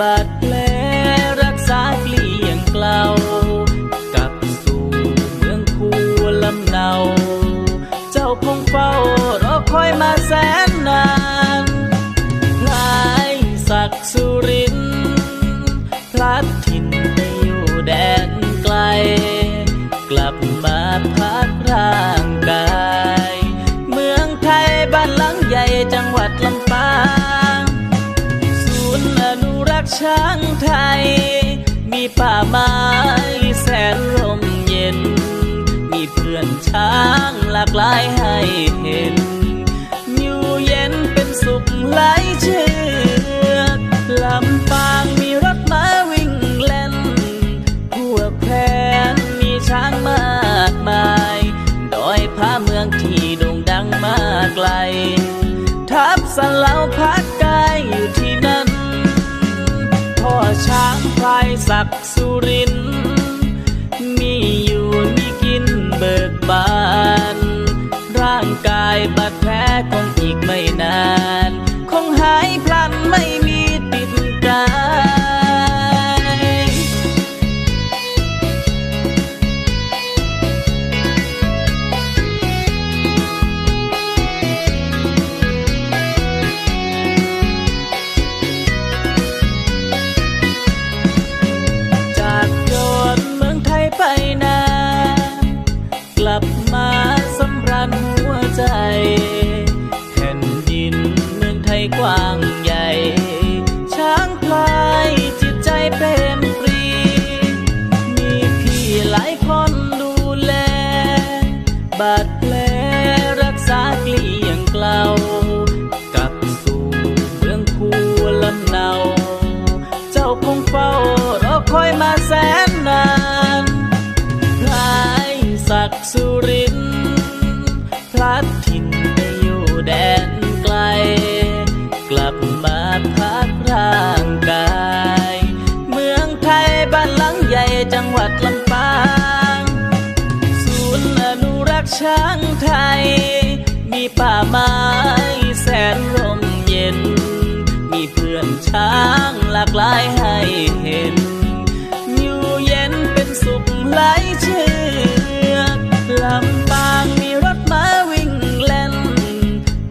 บาดแผลรักษาเกลี้ยงเกลากลับสู่เมืองคูลำเนา เจ้าคงเฝ้ารอคอยมาแสนนานพลายศักสุรินพลัดถิ่นไปอยู่แดนไกล กลับมาพักร่า ช้างไทย มีป่าไม้แสนร่มเย็น มีเพื่อนช้างหลากหลายให้เห็น อยู่เย็นเป็นสุขหลายเชือกลำปางมีรถม้าวิ่งเล่นพวแพนมีช้างมากมายดอยพาเมืองที่โด่งดังมาไกล ทับสลาว ศักดิ์สุริน กว้างใหญ่ ช้างพลายจิตใจเปรมปรี มีพี่หลายคนดูแล บาดแผลรักษาเกลี้ยงเกลากับสู่เมืองคูลำเนา เจ้าคงเฝ้ารอคอยมาแสนนานพลายศักดิ์สุริ ช้างไทย มีป่าไม้แสนร่มเย็น มีเพื่อนช้างหลากหลายให้เห็น อยู่เย็นเป็นสุขไหลเชือกลำปางมีรถม้าวิ่งเล่น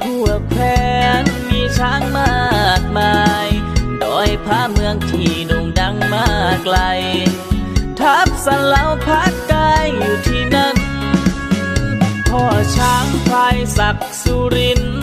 พวแพนมีช้างมากมายดอยพาเมืองที่โด่งดังมาไกล ทับสลาวพักกา ศักดิ์สุริน